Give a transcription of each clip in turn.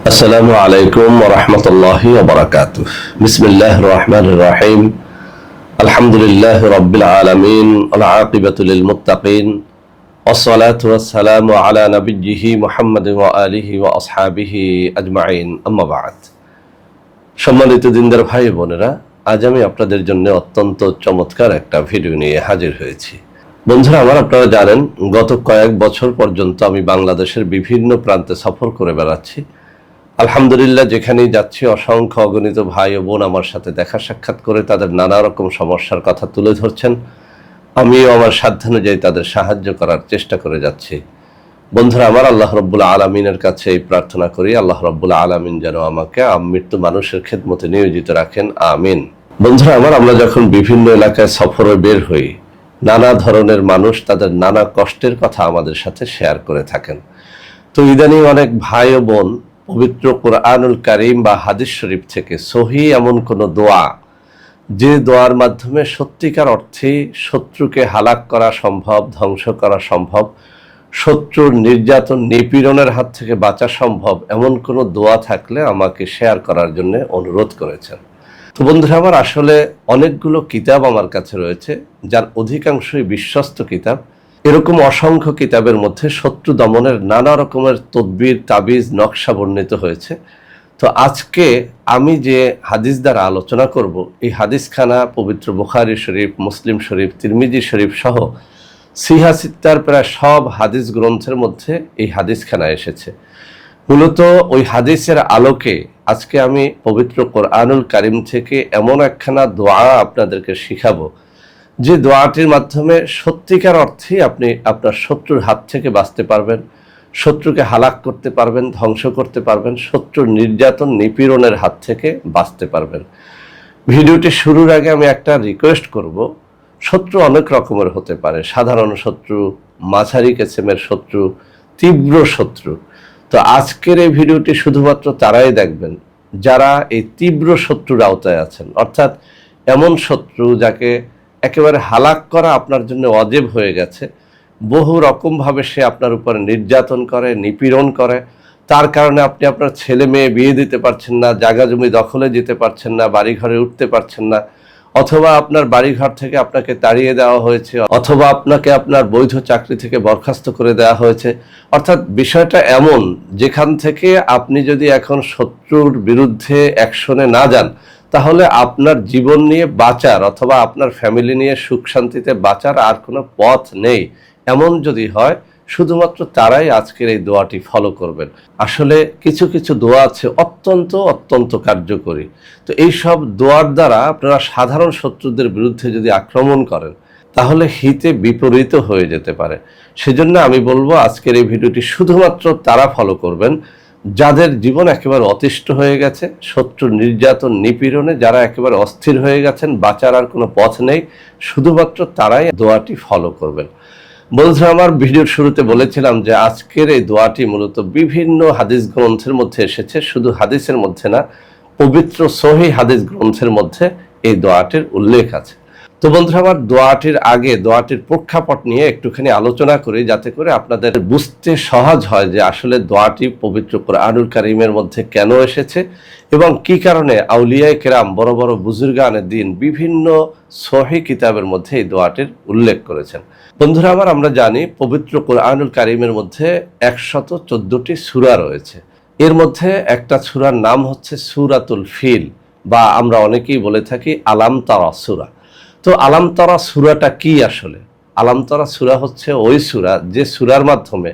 السلام عليكم ورحمة الله وبركاته بسم الله الرحمن الرحيم الحمد لله رب العالمين والعاقبة للمتقين والصلاة والسلام على نبيه محمد وآله وأصحابه أجمعين أما بعد সম্মানিত দিনদার ভাই বোনেরা আজ আমি আপনাদের জন্য অত্যন্ত চমৎকার একটা ভিডিও নিয়ে হাজির হয়েছি বন্ধুরা আমার আপনারা জানেন গত কয়েক বছর পর্যন্ত আমি বাংলাদেশের বিভিন্ন প্রান্তে সফর করে বেড়াচ্ছি আলহামদুলিল্লাহ, যেখানেই যাচ্ছি, অসংখ্য অগণিত ভাই ও বোন আমার সাথে দেখা সাক্ষাৎ করে তাদের নানা রকম সমস্যার কথা তুলে ধরছেন। আমিও আমার সাধ্যানুযায়ী তাদের সাহায্য করার চেষ্টা করে যাচ্ছি। বন্ধুরা, আমার আল্লাহ রব্বুল আলমিনের কাছে এই প্রার্থনা করি, আল্লাহ রব্বুল আলমিন যেন আমাকে মৃত্যু মানুষের খেদমতে নিয়োজিত রাখেন, আমিন। বন্ধুরা, আমার আমরা যখন বিভিন্ন এলাকায় সফরে বের হই, নানা ধরনের মানুষ তাদের নানা কষ্টের কথা আমাদের সাথে শেয়ার করে থাকেন। তো ইদানিং অনেক ভাই ও বোন পবিত্র কোরআনুল কারিম বা হাদিস শরীফ থেকে সহি এমন কোনো দোয়া, যে দোয়ার মাধ্যমে সত্যিকার অর্থে শত্রুকে হালাক করা সম্ভব, ধ্বংস করা সম্ভব, শত্রুর নির্যাতন, নিপীড়নের হাত থেকে বাঁচা সম্ভব, এমন কোনো দোয়া থাকলে আমাকে শেয়ার করার জন্য অনুরোধ করেছেন। তো বন্ধুরা, আমার আসলে অনেকগুলো কিতাব আমার কাছে রয়েছে, যার অধিকাংশই বিশ্বস্ত কিতাব। এরকম অসংখ্য কিতাবের মধ্যে শত্রু দমনের নানা রকমের তদবির, তাবিজ, নকশা বর্ণিত হয়েছে। তো আজকে আমি যে হাদিস দ্বারা আলোচনা করব, এই হাদিসখানা পবিত্র বুখারি শরীফ, মুসলিম শরীফ, তিরমিজি শরীফ সহ সিহা সিত্তার প্রায় সব হাদিস গ্রন্থের মধ্যে এই হাদিসখানা এসেছে। মূলত ওই হাদিসের আলোকে আজকে আমি পবিত্র কোরআনুল কারিম থেকে এমন একখানা দোয়া আপনাদেরকে শিখাবো যে দোয়াটির মাধ্যমে সত্যিকার অর্থেই আপনি আপনার শত্রুর হাত থেকে বাঁচতে পারবেন, শত্রুকে হালাক করতে পারবেন, ধ্বংস করতে পারবেন, শত্রুর নির্যাতন, নিপীড়নের হাত থেকে বাঁচতে পারবেন। ভিডিওটি শুরুর আগে আমি একটা রিকোয়েস্ট করব। শত্রু অনেক রকমের হতে পারে। সাধারণ শত্রু, মাঝারি কেসেমের শত্রু, তীব্র শত্রু। তো আজকের এই ভিডিওটি শুধুমাত্র তারাই দেখবেন, যারা এই তীব্র শত্রুর আওতায় আছেন। অর্থাৎ এমন শত্রু যাকে একেবারে হালাক করা আপনার জন্য অজেব হয়ে গেছে। বহু রকমভাবে সে আপনার উপরে নির্যাতন করে, নিপীড়ন করে। তার কারণে আপনি আপনার ছেলে মেয়ে বিয়ে দিতে পারছেন না, জায়গা জমি দখলে যেতে পারছেন না বাড়ি ঘরে উঠতে পারছেন না। অথবা আপনার বাড়িঘর থেকে আপনাকে তাড়িয়ে দেওয়া হয়েছে, অথবা আপনাকে আপনার বৈধ চাকরি থেকে বরখাস্ত করে দেওয়া হয়েছে। অর্থাৎ বিষয়টা এমন, যেখান থেকে আপনি যদি এখন শত্রুর বিরুদ্ধে অ্যাকশনে না যান তাহলে আপনার জীবন নিয়ে বাঁচার অথবা আপনার ফ্যামিলি নিয়ে সুখ শান্তিতে বাঁচার আর কোনো পথ নেই। এমন যদি হয়, শুধুমাত্র তারাই আজকের এই দোয়াটি ফলো করবেন। আসলে কিছু কিছু দোয়া আছে অত্যন্ত অত্যন্ত কার্যকরী। তো এই সব দোয়ার দ্বারা আপনারা সাধারণ শত্রুদের বিরুদ্ধে যদি আক্রমণ করেন, তাহলে হিতে বিপরীত হয়ে যেতে পারে। সেজন্য আমি বলব, আজকের এই ভিডিওটি শুধুমাত্র তারা ফলো করবেন। যাদের জীবন একেবারে অতিষ্ঠ হয়ে গেছে, শত্রু নির্যাতন নিপীড়নে যারা একেবারে অস্থির হয়ে গেছেন, বাঁচার আর কোনো পথ নেই, শুধুমাত্র তারাই দোয়াটি ফলো করবেন। বন্ধুরা, আমার ভিডিওর শুরুতে বলেছিলাম যে আজকের এই দোয়াটি মূলত বিভিন্ন হাদিস গ্রন্থের মধ্যে এসেছে, শুধু হাদিসের মধ্যে না, পবিত্র সহি হাদিস গ্রন্থের মধ্যে এই দোয়াটির উল্লেখ আছে। তো বন্ধুরা, আমার দোয়াটির আগে, দোয়াটির প্রেক্ষাপট নিয়ে একটুখানি আলোচনা করি, যাতে করে আপনাদের বুঝতে সহজ হয় যে আসলে দোয়াটি পবিত্র কোরআনুল কারিমের মধ্যে কেন এসেছে এবং কি কারণে আউলিয়ায় কেরাম, বড় বড় বুজুর্গানের দিন বিভিন্ন সহি কিতাবের মধ্যে এই দোয়াটির উল্লেখ করেছেন। বন্ধুরা, আমার আমরা জানি পবিত্র কোরআনুল কারিমের মধ্যে একশত চোদ্দটি সুরা রয়েছে। এর মধ্যে একটা সুরার নাম হচ্ছে সুরাতুল ফিল বা আমরা অনেকেই বলে থাকি আলাম তারা সুরা। তো আলামতরা সুরাটা কি আসলে? আলামতরা সুরা হচ্ছে ওই সুরা যে সুরার মাধ্যমে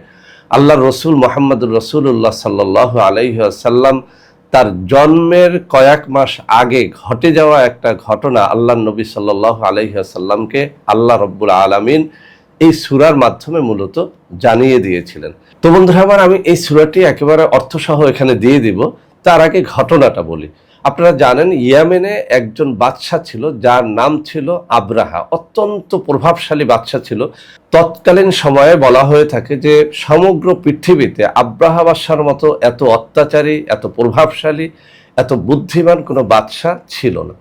আল্লাহ রসুল মোহাম্মদুর রসুল্লাহ সাল্লাহ আলাইসাল্লাম তার জন্মের কয়েক মাস আগে ঘটে যাওয়া একটা ঘটনা আল্লাহ নবী সাল্লাহ আলাইসাল্লামকে আল্লাহ রব্বুল আলমিন এই সুরার মাধ্যমে মূলত জানিয়ে দিয়েছিলেন। তো বন্ধুরা আমার আমি এই সুরাটি একেবারে অর্থসহ এখানে দিয়ে দিব। তার আগে ঘটনাটা বলি। আপনারা জানেন, ইয়ামেনে একজন বাদশাহ ছিল, যার নাম ছিল আব্রাহা। অত্যন্ত প্রভাবশালী বাদশাহ ছিল। তৎকালীন সময়ে বলা হয়ে থাকে যে, সমগ্র পৃথিবীতে আব্রাহা বাদশার মতো এত অত্যাচারী, এত প্রভাবশালী, এত বুদ্ধিমান কোনো বাদশাহ ছিল না।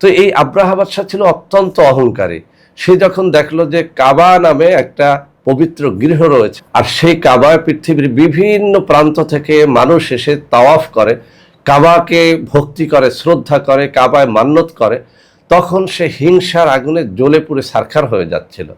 তো এই আব্রাহা বাদশাহ ছিল অত্যন্ত অহংকারী। সে যখন দেখল যে কাবা নামে একটা পবিত্র গৃহ রয়েছে, আর সেই কাবায় পৃথিবীর বিভিন্ন প্রান্ত থেকে মানুষ এসে তাওয়াফ করে কাবাকে ভক্তি করে, শ্রদ্ধা করে, কাবায় মান্যত করে, তখন সে হিংসার আগুনে জ্বলে পুড়ে সারখার হয়ে যাচ্ছিল।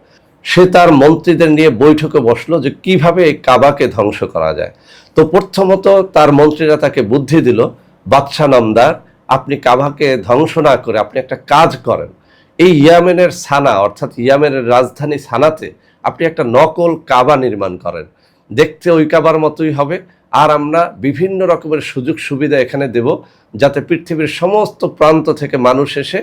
সে তার মন্ত্রীদের নিয়ে বৈঠকে বসল যে কীভাবে এই কাবাকে ধ্বংস করা যায়। তো প্রথমত তার মন্ত্রীরা তাকে বুদ্ধি দিল, বাদশাহ নামদার, আপনি কাবাকে ধ্বংস না করে আপনি একটা কাজ করেন। এই ইয়ামেনের সানা, অর্থাৎ ইয়ামেনের রাজধানী সানাতে আপনি একটা নকল কাবা নির্মাণ করেন। দেখতে ওই কাবার মতোই হবে আর আমরা বিভিন্ন রকমের সুযোগ সুবিধা এখানে দেব যাতে পৃথিবীর সমস্ত প্রান্ত থেকে মানুষ এসে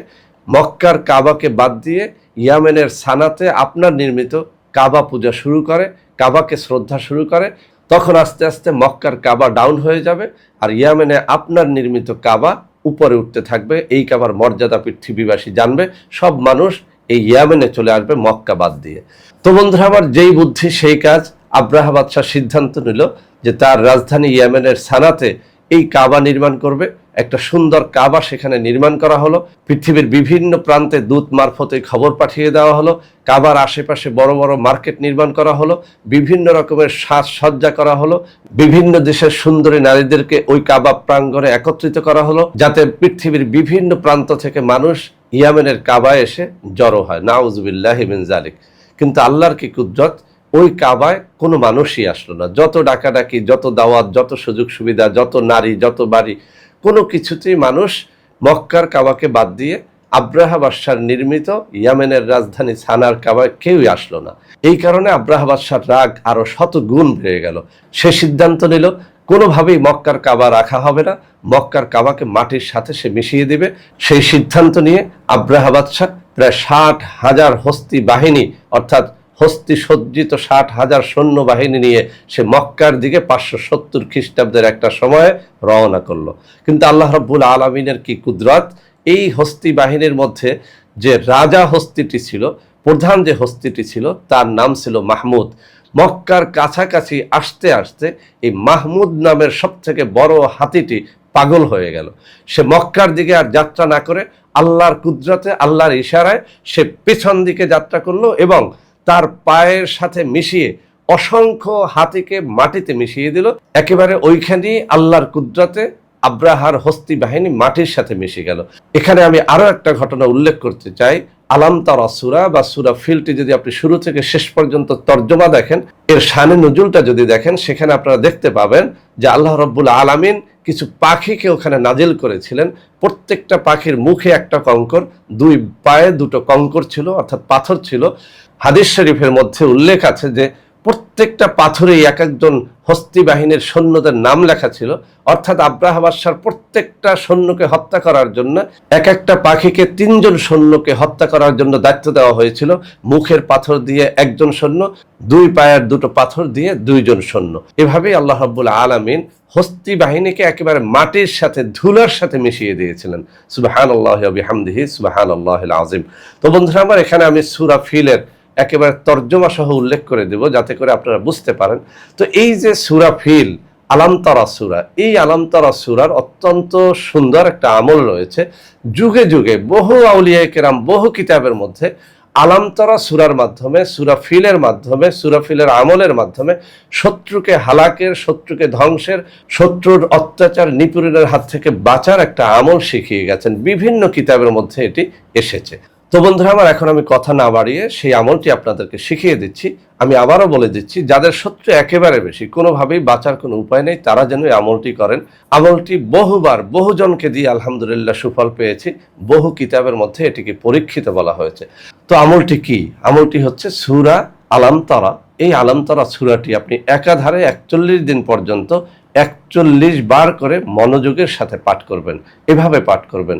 মক্কার কাবাকে বাদ দিয়ে ইয়ামেনের সানাতে আপনার নির্মিত কাবা পূজা শুরু করে, কাবাকে শ্রদ্ধা শুরু করে, তখন আস্তে আস্তে মক্কার কাবা ডাউন হয়ে যাবে আর ইয়ামেনে আপনার নির্মিত কাবা উপরে উঠতে থাকবে। এই কাবার মর্যাদা পৃথিবীবাসী জানবে। সব মানুষ এই ইয়ামেনে চলে আসবে মক্কা বাদ দিয়ে। তো বন্ধুরা, আমার যেই বুদ্ধি, সেই কাজ আব্রাহা বাদশাহ সিদ্ধান্ত নিল। যে তার রাজধানী ইয়ামেনের সানাতে এই কাবা নির্মাণ করবে। একটা সুন্দর কাবা সেখানে নির্মাণ করা হলো। পৃথিবীর বিভিন্ন প্রান্তে দূত মারফতে খবর পাঠিয়ে দেওয়া হলো। কাবার আশেপাশে বড় বড় মার্কেট নির্মাণ করা হলো। বিভিন্ন রকমের সাজসজ্জা করা হলো। বিভিন্ন দেশের সুন্দরী নারীদেরকে ওই কাবা প্রাঙ্গণে একত্রিত করা হলো, যাতে পৃথিবীর বিভিন্ন প্রান্ত থেকে মানুষ ইয়ামেনের কাবায় এসে জড়ো হয়। নাউজবিল্লাহ মিন জালিক কিন্তু আল্লাহর কি কুদরত? ওই কাবায় কোনো মানুষই আসলো না। যত ডাকাডাকি, যত দাওয়াত, যত সুযোগ সুবিধা, যত নারী, যত বাড়ি, কোনো কিছুতেই মানুষ মক্কার কাবাকে বাদ দিয়ে আব্রাহা বাদশার নির্মিত ইয়ামেনের রাজধানী সানার কাবায় কেউই আসলো না। এই কারণে আব্রাহা বাদশার রাগ আরও শত গুণ বেড়ে গেল। সে সিদ্ধান্ত নিল, কোনোভাবেই মক্কার কাবা রাখা হবে না। মক্কার কাবাকে মাটির সাথে সে মিশিয়ে দিবে। সেই সিদ্ধান্ত নিয়ে আব্রাহা বাদশাহ প্রায় ষাট হাজার হস্তি বাহিনী, অর্থাৎ হস্তি সজ্জিত ষাট হাজার সৈন্য বাহিনী নিয়ে সে মক্কার দিকে পাঁচশো সত্তর খ্রিস্টাব্দের একটা সময়ে রওনা করল। কিন্তু আল্লাহ রব্বুল আলমিনের কি কুদরত? এই হস্তি বাহিনীর মধ্যে যে রাজা হস্তিটি ছিল, প্রধান যে হস্তিটি ছিল, তার নাম ছিল মাহমুদ। মক্কার কাছাকাছি আসতে আসতে এই মাহমুদ নামের সব থেকে বড় হাতিটি পাগল হয়ে গেল। সে মক্কার দিকে আর যাত্রা না করে আল্লাহর কুদরতে, আল্লাহর ইশারায় সে পেছন দিকে যাত্রা করল এবং তার পায়ের সাথে মিশিয়ে অসংখ্য হাতিকে মাটিতে মিশিয়ে দিল। একেবারে ওইখানেই আল্লাহর কুদরতে আব্রাহার হস্তি বাহিনী মাটির সাথে মিশে গেল। এখানে আমি আরও একটা ঘটনা উল্লেখ করতে চাই। আলামতারা সুরা বা সুরা ফিলটি যদি আপনি শুরু থেকে শেষ পর্যন্ত তর্জমা দেখেন, এর শানে নজুলটা যদি দেখেন, সেখানে আপনারা দেখতে পাবেন যে আল্লাহ রব্বুল আলামিন কিছু পাখিকে ওখানে নাজিল করেছিলেন। প্রত্যেকটা পাখির মুখে একটা কঙ্কর, দুই পায়ে দুটো কঙ্কর ছিল, অর্থাৎ পাথর ছিল। হাদিস শরীফের মধ্যে উল্লেখ আছে যে প্রত্যেকটা পাথরেই এক একজন হস্তি বাহিনীর সৈন্যদের নাম লেখা ছিল। অর্থাৎ আব্রাহা বাদশার প্রত্যেকটা সৈন্যকে হত্যা করার জন্য এক একটা পাখিকে তিনজন সৈন্যকে হত্যা করার জন্য দায়িত্ব দেওয়া হয়েছিল। মুখের পাথর দিয়ে একজন সৈন্য, দুই পায়ের দুটো পাথর দিয়ে দুইজন সৈন্য। এভাবেই আল্লাহ রাব্বুল আলামিন হস্তি বাহিনীকে একেবারে মাটির সাথে, ধুলার সাথে মিশিয়ে দিয়েছিলেন। সুবাহান আল্লাহ হামদিহি সুবাহান আল্লাহ আজিম তো বন্ধুরা, আমার এখানে আমি সুরা ফিলের একেবারে তর্জমা সহ উল্লেখ করে দেব যাতে করে আপনারা বুঝতে পারেন। তো এই যে সুরা ফিল, আলামতারা সুরা, এই আলামতারা সুরার অত্যন্ত সুন্দর একটা আমল রয়েছে। যুগে যুগে বহু আউলিয়া কেরাম, বহু কিতাবের মধ্যে আলামতারা সুরার মাধ্যমে, সুরা ফিলের মাধ্যমে, সুরা ফিলের আমলের মাধ্যমে শত্রুকে হালাকের, শত্রুকে ধ্বংসের, শত্রুর অত্যাচার নিপুণের হাত থেকে বাঁচার একটা আমল শিখিয়ে গেছেন। বিভিন্ন কিতাবের মধ্যে এটি এসেছে। তো বন্ধুরা আমার এখন আমি কথা না বাড়িয়ে সেই আমলটি আপনাদেরকে শিখিয়ে দিচ্ছি। আমি আবারও বলে দিচ্ছি, যাদের শত্রু একেবারে বেশি, কোনোভাবেই বাঁচার কোনো উপায় নেই, তারা যেন আমলটি করেন। আমলটি বহুবার বহুজনকে দিয়ে আলহামদুলিল্লাহ সুফল পেয়েছি, বহু কিতাবের মধ্যে এটিকে পরীক্ষিত বলা হয়েছে। তো আমলটি কি? আমলটি হচ্ছে সুরা আলামতারা এই আলামতারা সুরাটি আপনি একাধারে একচল্লিশ দিন পর্যন্ত একচল্লিশ বার করে মনোযোগের সাথে পাঠ করবেন। এভাবে পাঠ করবেন।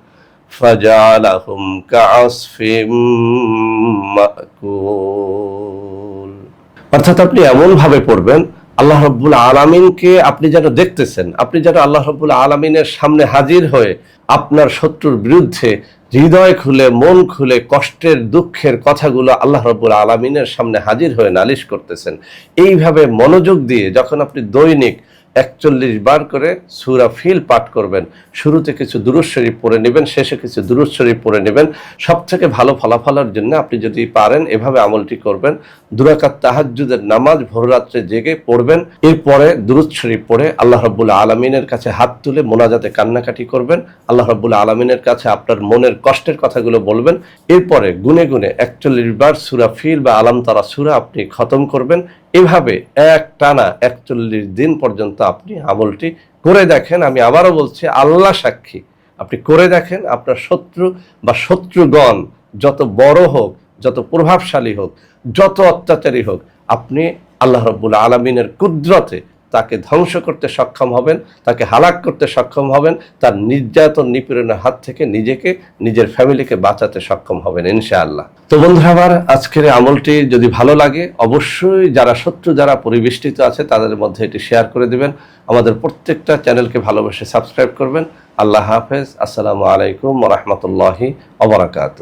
فجعلهم كعصف মাকুল অর্থাৎ আপনি এমন ভাবে পড়বেন আল্লাহ রব্বুল আলমিনকে আপনি যেন দেখতেছেন আপনি যেন আল্লাহ রব্বুল আলমিনের সামনে হাজির হয়ে আপনার শত্রুর বিরুদ্ধে হৃদয় খুলে মন খুলে কষ্টের দুঃখের কথাগুলো আল্লাহ রব্বুল আলমিনের সামনে হাজির হয়ে নালিশ করতেছেন এইভাবে মনোযোগ দিয়ে যখন আপনি দৈনিক একচল্লিশ বার করে সুরা ফিল পাঠ করবেন। শুরুতে কিছু দুরুদ শরীফ পড়ে নেবেন, শেষে কিছু দুরুদ শরীফ পড়ে নেবেন। সব থেকে ভালো ফলাফলের জন্য আপনি যদি পারেন, এভাবে আমলটি করবেন। দুরাকাত তাহাজ্জুদের নামাজ ভোররাত্রে জেগে পড়বেন। এরপরে দুরুদ শরীফ পড়ে আল্লাহ রব্বুল আলমিনের কাছে হাত তুলে মোনাজাতে কান্নাকাটি করবেন। আল্লাহ রব্বুল আলমিনের কাছে আপনার মনের কষ্টের কথাগুলো বলবেন। এরপরে গুনে গুনে একচল্লিশ বার সুরা ফিল বা আলাম তারা সুরা আপনি খতম করবেন। এভাবে এক টানা একচল্লিশ দিন পর্যন্ত আপনি আমলটি করে দেখেন। আমি আবারও বলছি, আল্লাহ সাক্ষী। আপনি করে দেখেন, আপনার শত্রু বা শত্রুগণ যত বড় হোক, যত প্রভাবশালী হোক, যত অত্যাচারী হোক, আপনি আল্লাহ রব্বুল আলমিনের কুদরতে তাকে ধ্বংস করতে সক্ষম হবেন, তাকে হালাক করতে সক্ষম হবেন, তার নির্যাতন নিপীড়নের হাত থেকে নিজেকে, নিজের ফ্যামিলিকে বাঁচাতে সক্ষম হবেন ইনশাআল্লাহ। তো বন্ধুরা আবার আজকের আমলটি যদি ভালো লাগে, অবশ্যই যারা শত্রু, যারা পরিবেষ্টিত আছে, তাদের মধ্যে এটি শেয়ার করে দিবেন। আমাদের প্রত্যেকটা চ্যানেলকে ভালোবেসে সাবস্ক্রাইব করবেন। আল্লাহ হাফেজ। আসসালামু আলাইকুম রহমতুল্লাহি অবরাকাত